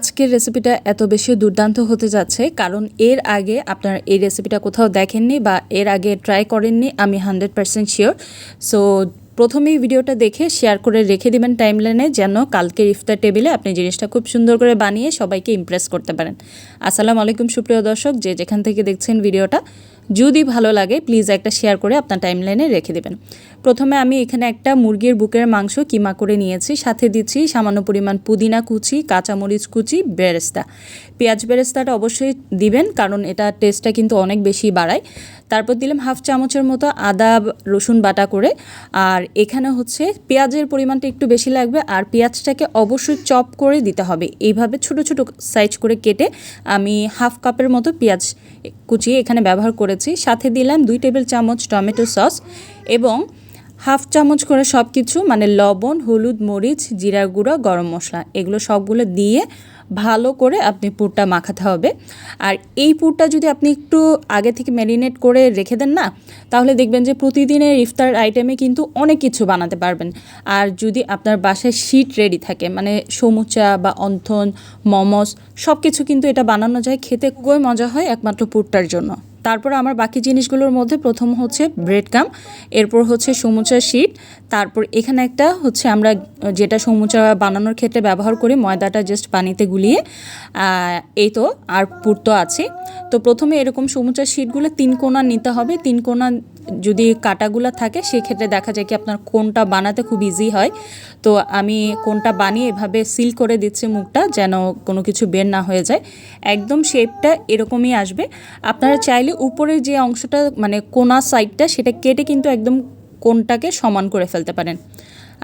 আজকের রেসিপিটা এত বেশি দুর্দান্ত হতে যাচ্ছে, কারণ এর আগে আপনার এই রেসিপিটা কোথাও দেখেননি বা এর আগে ট্রাই করেননি, আমি হান্ড্রেড পারসেন্ট শিওর সো প্রথমেই ভিডিওটা দেখে শেয়ার করে রেখে দিবেন টাইমলাইনে যেন কালকের ইফতার টেবিলে আপনি জিনিসটা খুব সুন্দর করে বানিয়ে সবাইকে ইমপ্রেস করতে পারেন। আসসালামু আলাইকুম, সুপ্রিয় দর্শক, যে যেখান থেকে দেখছেন ভিডিওটা, যদি ভালো লাগে প্লিজ একটা শেয়ার করে আপনার টাইমলাইনে রেখে দেবেন। প্রথমে আমি এখানে একটা মুরগির বুকের মাংস কিমা করে নিয়েছি, সাথে দিচ্ছি সামান্য পরিমাণ পুদিনা কুচি, কাঁচামরিচ কুচি, বেরেস্তা। পেঁয়াজ বেরেস্তাটা অবশ্যই দিবেন, কারণ এটা টেস্টটা কিন্তু অনেক বেশি বাড়ায়। তারপর দিলাম হাফ চামচের মতো আদা, রসুন বাটা করে। আর এখানে হচ্ছে পেঁয়াজের পরিমাণটা একটু বেশি লাগবে আর পেঁয়াজটাকে অবশ্যই চপ করে দিতে হবে। এইভাবে ছোট ছোট সাইজ করে কেটে আমি হাফ কাপের মতো পেঁয়াজ কুচিয়ে এখানে ব্যবহার করেছি। সাথে দিলাম দুই টেবিল চামচ টমেটো সস এবং হাফ চামচ করে সব কিছু মানে লবণ, হলুদ, মরিচ, জিরা গুঁড়ো, গরম মশলা, এগুলো সবগুলো দিয়ে ভালো করে আপনি পুরটা মাখাতে হবে। আর এই পুরটা যদি আপনি একটু আগে থেকে ম্যারিনেট করে রেখে দেন না, তাহলে দেখবেন যে প্রতিদিনের ইফতার আইটেমে কিন্তু অনেক কিছু বানাতে পারবেন। আর যদি আপনার বাসায় শীট রেডি থাকে মানে সমুচা বা অন্থন মমস সব কিছু কিন্তু এটা বানানো যায়, খেতে খুবই মজা হয় একমাত্র পুরটার জন্য। তারপর আমার বাকি জিনিসগুলোর মধ্যে প্রথম হচ্ছে ব্রেড কাম এরপর হচ্ছে সমুচা শিট তারপর এখানে একটা হচ্ছে আমরা যেটা সমুচা বানানোর ক্ষেত্রে ব্যবহার করি, ময়দাটা জাস্ট পানিতে গুলিয়ে এই তো, আর পুর আছে। তো প্রথমে এরকম সমুচা শিটগুলো তিন কোনা নিতে হবে, তিন কোনা যদি কাটাগুলো থাকে, সেক্ষেত্রে দেখা যায় কি আপনার কোনটা বানাতে খুব ইজি হয়। তো আমি কোনটা বানিয়ে এভাবে সিল করে দিচ্ছি মুখটা, যেন কোনো কিছু বের না হয়ে যায়। একদম শেপটা এরকমই আসবে। আপনারা চাইলে উপরের যে অংশটা মানে কোনা সাইডটা সেটা কেটে কিন্তু একদম কোনটাকে সমান করে ফেলতে পারেন।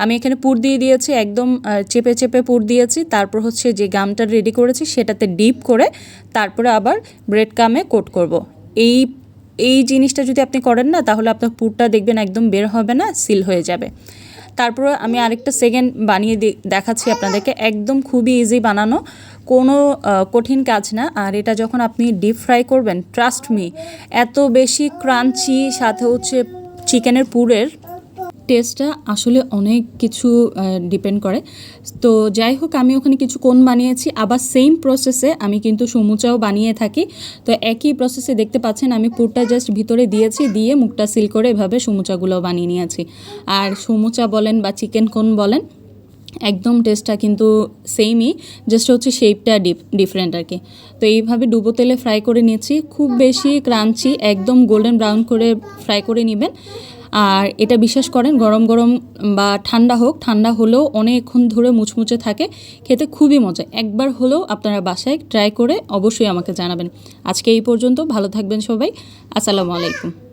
আমি এখানে পুর দিয়ে দিয়েছি, একদম চেপে চেপে পুর দিয়েছি। তারপর হচ্ছে যে গামটা রেডি করেছি, সেটাতে ডিপ করে তারপরে আবার ব্রেড কামে কোট করব। এই এই জিনিসটা যদি আপনি করেন না, তাহলে আপনার পুরটা দেখবেন একদম বের হবে না সিল হয়ে যাবে। তারপরে আমি আরেকটা সেকেন্ড বানিয়ে দেখাচ্ছি আপনাদেরকে। একদম খুবই ইজি বানানো। কোনো কঠিন কাজ না। আর এটা যখন আপনি ডিপ ফ্রাই করবেন ট্রাস্ট মি এত বেশি ক্রাঞ্চি সাথে হচ্ছে চিকেনের পুরের টেস্টটা আসলে অনেক কিছু ডিপেন্ড করে। তো যাই হোক, আমি ওখানে কিছু কোন বানিয়েছি। আবার সেম প্রসেসে আমি কিন্তু সমুচাও বানিয়ে থাকি। তো একই প্রসেসে দেখতে পাচ্ছেন, আমি পুরটা জাস্ট ভিতরে দিয়েছি, দিয়ে মুখটা সিল করে এভাবে সমুচাগুলো বানিয়ে নিয়েছি। আর সমুচা বলেন বা চিকেন কোন বলেন, একদম টেস্টটা কিন্তু সেমই জাস্ট হচ্ছে শেপটা ডিফ ডিফারেন্ট আর কি। তো এইভাবে ডুবো তেলে ফ্রাই করে নিয়েছি। খুব বেশি ক্রাঞ্চি একদম গোল্ডেন ব্রাউন করে ফ্রাই করে নেবেন। আর এটা বিশ্বাস করেন, গরম গরম বা ঠান্ডা হোক, ঠান্ডা হলেও অনেকক্ষণ ধরে মুচমুচে থাকে, খেতে খুবই মজা। একবার হলেও আপনারা বাসায় ট্রাই করে অবশ্যই আমাকে জানাবেন। আজকে এই পর্যন্ত, ভালো থাকবেন সবাই। আসসালামু আলাইকুম।